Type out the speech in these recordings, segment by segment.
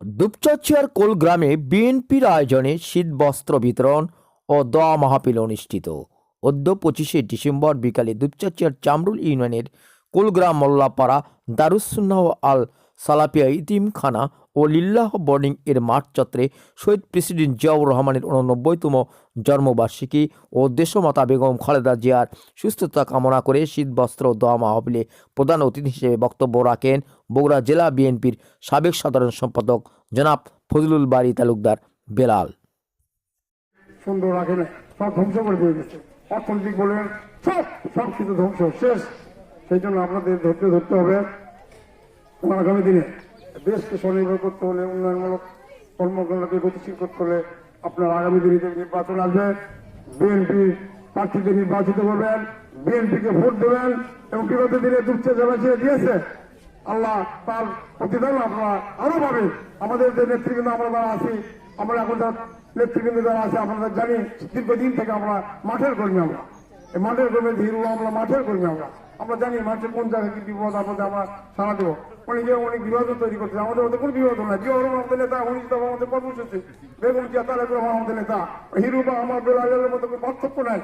দুপচাচিয়ার কোল গ্রামে বিএনপির আয়োজনে শীতবস্ত্র বিতরণ ও দোয়া মাহফিল অনুষ্ঠিত। অদ্য পঁচিশে ডিসেম্বর বিকালে দুপচাচিয়ার চামরুল ইউনিয়নের কোলগ্রাম মোল্লাপাড়া দারুসুন্নাহ আল সালাপিয়া ইতিমখানা ও লিল্লাহ বোর্ডিং এর মাঠ চত্বরে শহীদ প্রেসিডেন্ট জিয়াউর রহমানের উননব্বইতম জন্মবার্ষিকী ও দেশমাতা বেগম খালেদা জিয়ার সুস্থতা কামনা করে শীতবস্ত্র দোয়া মাহফিলে প্রধান অতিথি হিসেবে বক্তব্য রাখেন বগুড়া জেলা বিএনপির সাবেক সাধারণ সম্পাদক জনাব ফজলুল বাড়ি তালুকদার বেলাল। সব অর্থনৈতিক সব কিছু ধ্বংস, শেষ। সেই জন্য আপনাদের ধৈর্য ধরতে হবে। আগামী দিনে দেশকে স্বনির্ভর করতে হলে, উন্নয়নমূলক কর্মকাণ্ডকে গতিশীল করতে হলে আপনার আগামী দিনে যে নির্বাচন আসবে, বিএনপি প্রার্থীদের নির্বাচিত করবেন, বিএনপিকে ভোট দেবেন এবং বিগত দিনে দুঃখে জানাচিয়ে দিয়েছে আল্লাহ তার প্রতিদান আপনারা আরও পাবেন। আমাদের যে নেতৃবৃন্দ, আমরা যারা আছি, আমরা এখন নেতৃবৃন্দ যারা আছে, আপনারা জানি, দীর্ঘদিন থেকে আমরা মাঠের কর্মী আমরা। মাঠের কর্মী হিরু আমরা, মাঠের কর্মী আমরা। আমরা জানি মাঠের কোন জায়গায় কি বিপদ আপনাদের আমরা সারা দেবো। অনেকে অনেক বিভাজন তৈরি করছে, আমাদের মধ্যে কোনো বিভাজন নাই। জিয়া আমাদের নেতা উনি তো আমাদের কর্মসূচি। বেগম জিয়া, তারেক রহমান আমাদের নেতা। হিরু বা আমার বেলালের মধ্যে কোনো পার্থক্য নাই।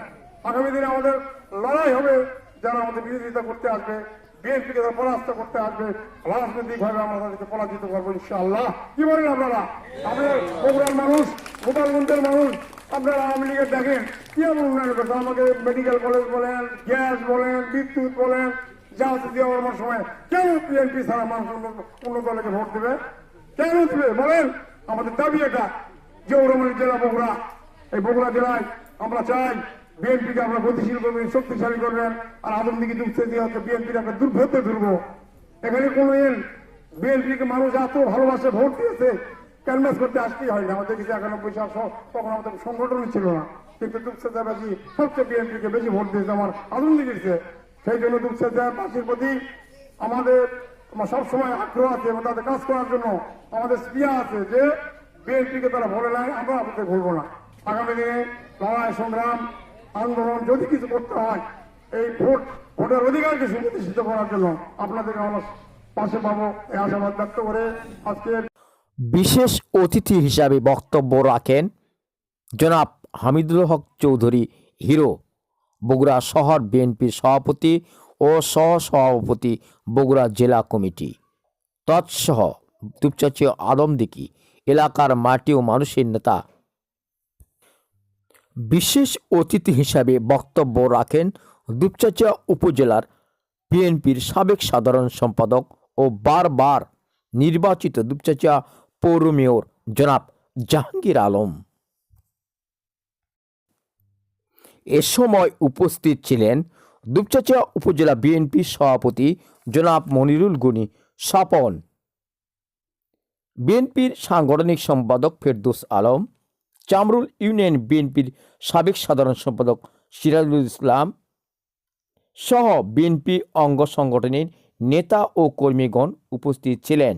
আগামী দিনে আমাদের লড়াই হবে, যারা আমাদের বিরোধিতা করতে আসবে, বিএনপিকে তারা পরাস্ত করতে আসবে রাজনৈতিক ভাবে আমরা তাদেরকে পরাজিত করব, ইনশাআল্লাহ। কি বলেন আপনারা? আমাদের বগুড়ার মানুষ, গোপালগঞ্জের মানুষ। আপনারা আওয়ামী লীগের দেখেন, কি উন্নয়ন করছে আমাকে মেডিকেল কলেজ বলেন গ্যাস বলেন, বিদ্যুৎ বলেন, যা আছে দিয়ে আমার সময় কেন বিএনপি ছাড়া মানুষ অন্য- দলকে ভোট দেবে? কেন দেবে? বলেন, আমাদের দাবি এটা যে ওরমণি জেলা বগুড়া। এই বগুড়া জেলায় আমরা চাই বিএনপিকে আমরা গতিশীল করবেন, শক্তিশালী করবেন, আর আদম দিকে যুক্ত দিয়ে হচ্ছে বিএনপির একটা দুর্ভেদ্য ধরব। এখানে কোনো এন বিএনপিকে মানুষ এত ভালোবাসে, ভোট দিয়েছে ক্যানভাস করতে আসতেই হয়নি আমাদের কিছু একানব্বই সাল তখন আমাদের সংগঠনই ছিল না। কিন্তু দুঃখেদাবাসী সবচেয়ে বিএনপিকে বেশি ভোট দিয়েছে আমার আদম দিকে সেই জন্য দুঃখেদাবাসীর প্রতি আমাদের সবসময় আগ্রহ আছে এবং তাদের কাজ করার জন্য আমাদের স্পিয়া আছে যে বিএনপিকে তারা ভোলে নাই আমরা আপনাদের ভুলবো না। আগামী দিনে লড়াই, সংগ্রাম, আন্দোলন যদি কিছু করতে হয়, এই ভোট, ভোটের অধিকারকে সুপ্রতিষ্ঠিত করার জন্য আপনাদেরকে আমরা পাশে পাবো, এই আশাবাদ ব্যক্ত করে আজকে বিশেষ অতিথি হিসাবে বক্তব্য রাখেন জনাব হামিদুল হক চৌধুরী, হিরো, বগুড়া শহর বিএনপির সভাপতি ও সহ সভাপতি বগুড়া জেলা কমিটি। তৎসহ দুপচাচিয়া আদমদিকি এলাকার মাটি ও মানুষের নেতা। বিশেষ অতিথি হিসাবে বক্তব্য রাখেন দুপচাচিয়া উপজেলার বিএনপির সাবেক সাধারণ সম্পাদক ও বারবার নির্বাচিত দুপচাচিয়া পৌর মেয়র জনাব জাহাঙ্গীর আলম এ সময় উপস্থিত ছিলেন দুপচাচিয়া উপজেলা বিএনপি সভাপতি জনাব মনিরুল গনি স্বপন। বিএনপির সাংগঠনিক সম্পাদক ফেরদৌস আলম, চামরুল ইউনিয়ন বিএনপির সাবেক সাধারণ সম্পাদক সিরাজুল ইসলাম সহ বিএনপি অঙ্গ সংগঠনের নেতা ও কর্মীগণ উপস্থিত ছিলেন।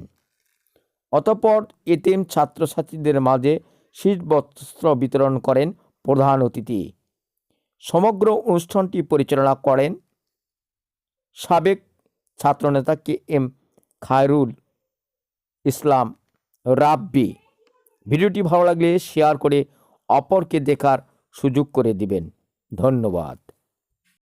অতঃপর এতিম ছাত্রছাত্রীদের মাঝে শীতবস্ত্র বিতরণ করেন প্রধান অতিথি। সমগ্র অনুষ্ঠানটি পরিচালনা করেন সাবেক ছাত্রনেতা কে এম খায়রুল ইসলাম রাব্বি। ভিডিওটি ভালো লাগলে শেয়ার করে অপরকে দেখার সুযোগ করে দিবেন। ধন্যবাদ।